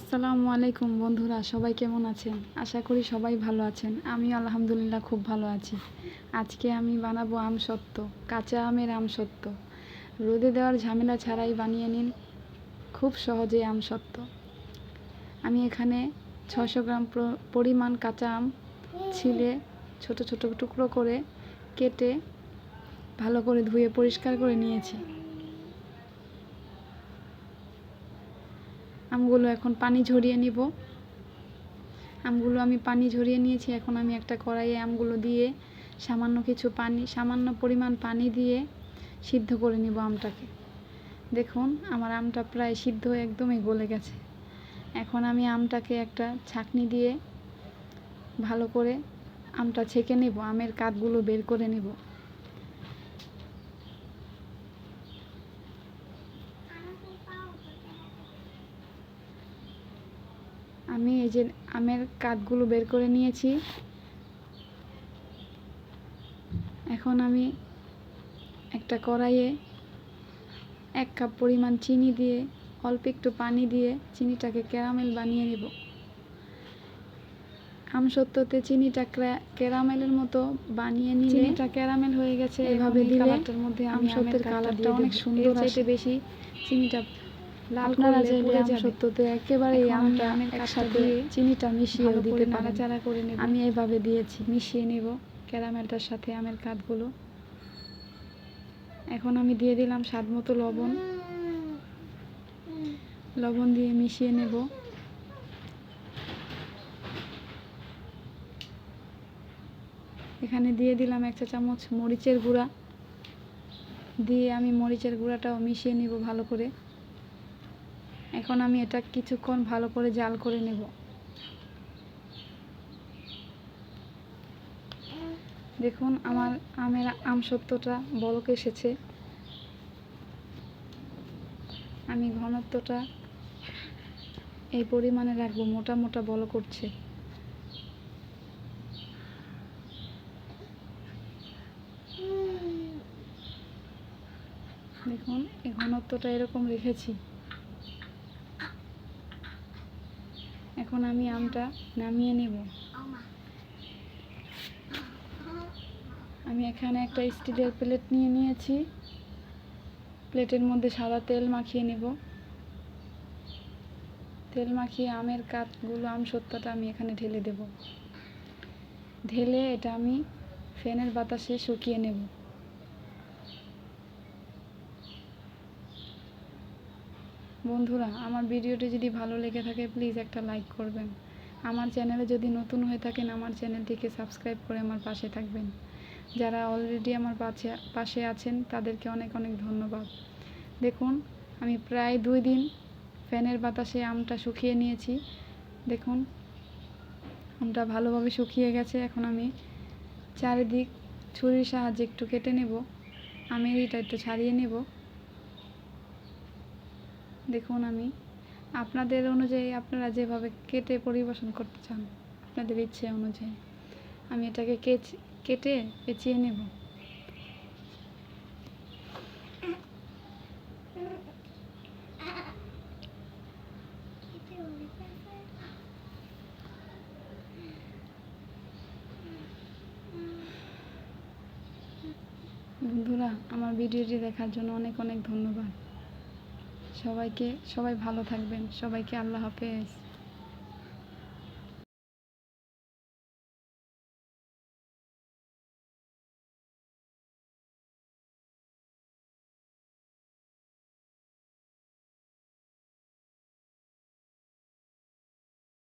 আসসালামু আলাইকুম বন্ধুরা, সবাই কেমন আছেন? আশা করি সবাই ভালো আছেন। আমি আলহামদুলিল্লাহ খুব ভালো আছি। আজকে আমি বানাবো আম সত্ত্ব কাঁচা আমের আম সত্ত্ব রোদে দেওয়ার ঝামেলা ছাড়াই বানিয়ে নিন খুব সহজে আম সত্ত্ব আমি এখানে ছশো গ্রাম পরিমাণ কাঁচা আম ছিলে ছোট ছোট টুকরো করে কেটে ভালো করে ধুয়ে পরিষ্কার করে নিয়েছি। আমগুলো এখন পানি ঝরিয়ে নিব। আমগুলো আমি পানি ঝরিয়ে নিয়েছি, এখন আমি একটা কড়াইয়ে আমগুলো দিয়ে সামান্য কিছু পানি, সামান্য পরিমাণ পানি দিয়ে সিদ্ধ করে নিব আমটাকে। দেখুন, আমার আমটা প্রায় সিদ্ধ একদমই গলে গেছে। এখন আমি আমটাকে একটা ছাঁকনি দিয়ে ভালো করে আমটা ছেঁকে নেব, আমের কাঠগুলো বের করে নেব। আমি এই যে আমের কাঠগুলো বের করে নিয়েছি। এখন আমি একটা কড়াইয়ে এক কাপ পরিমাণ চিনি দিয়ে অল্প একটু পানি দিয়ে চিনিটাকে ক্যারামেল বানিয়ে নেব। আম সত্যতে চিনিটা ক্যারামেলের মতো বানিয়ে নিলে চিনিটা ক্যারামেল হয়ে গেছে এভাবে দিলে কালারটার মধ্যে আম সত্যের কালারটা অনেক সুন্দর আসে। বেশি চিনিটা আপনারা চাইলে আম। সত্যতে একেবারে আমটা একসাথে চিনিটা মিশিয়ে দিতে পারেন। করে নেব। আমি এইভাবে দিয়েছি মিশিয়ে নেব ক্যারামেলটার সাথে আমের কাঠগুলো এখন আমি দিয়ে দিলাম স্বাদ মতো লবণ। লবণ দিয়ে মিশিয়ে নেব। এখানে দিয়ে দিলাম এক চা চামচ মরিচের গুঁড়া। দিয়ে আমি মরিচের গুঁড়াটাও মিশিয়ে নেব ভালো করে। এখন আমি এটা কিছুক্ষণ ভালো করে জাল করে নেব। দেখুন, আমার আমের আম সত্যটা বলক এসেছে। আমি ঘনত্বটা এই পরিমাণে রাখব, মোটা মোটা বল করছে দেখুন, এই ঘনত্বটা এরকম রেখেছি। এখন আমি আমটা নামিয়ে নেব। আমি এখানে একটা স্টিলের প্লেট নিয়ে নিয়েছি। প্লেটের মধ্যে সাদা তেল মাখিয়ে নেব। তেল মাখিয়ে আমের কাঠগুলো আম সত্ত্বটা আমি এখানে ঢেলে দেব। ঢেলে এটা আমি ফ্যানের বাতাসে শুকিয়ে নেব। বন্ধুরা, আমার ভিডিওটি যদি ভালো লেগে থাকে প্লিজ একটা লাইক করবেন। আমার চ্যানেলে যদি নতুন হয়ে থাকেন, আমার চ্যানেলটিকে সাবস্ক্রাইব করে আমার পাশে থাকবেন। যারা অলরেডি আমার পাশে পাশে আছেন, তাদেরকে অনেক অনেক ধন্যবাদ। দেখুন, আমি প্রায় দুই দিন ফ্যানের বাতাসে আমটা শুকিয়ে নিয়েছি। দেখুন, আমটা ভালোভাবে শুকিয়ে গেছে। এখন আমি চারিদিক ছুরির সাহায্যে একটু কেটে নেব। আমের এটা একটু ছাড়িয়ে নেব। দেখুন আমি। আপনাদের অনুযায়ী আপনারা যেভাবে কেটে পরিবেশন করতে চান, আপনাদের ইচ্ছে অনুযায়ী, আমি এটাকে কেটে পেঁচিয়ে নেব। বন্ধুরা, আমার ভিডিওটি দেখার জন্য অনেক অনেক ধন্যবাদ। সবাইকে সবাই ভালো থাকবেন। সবাইকে আল্লাহ হাফেজ।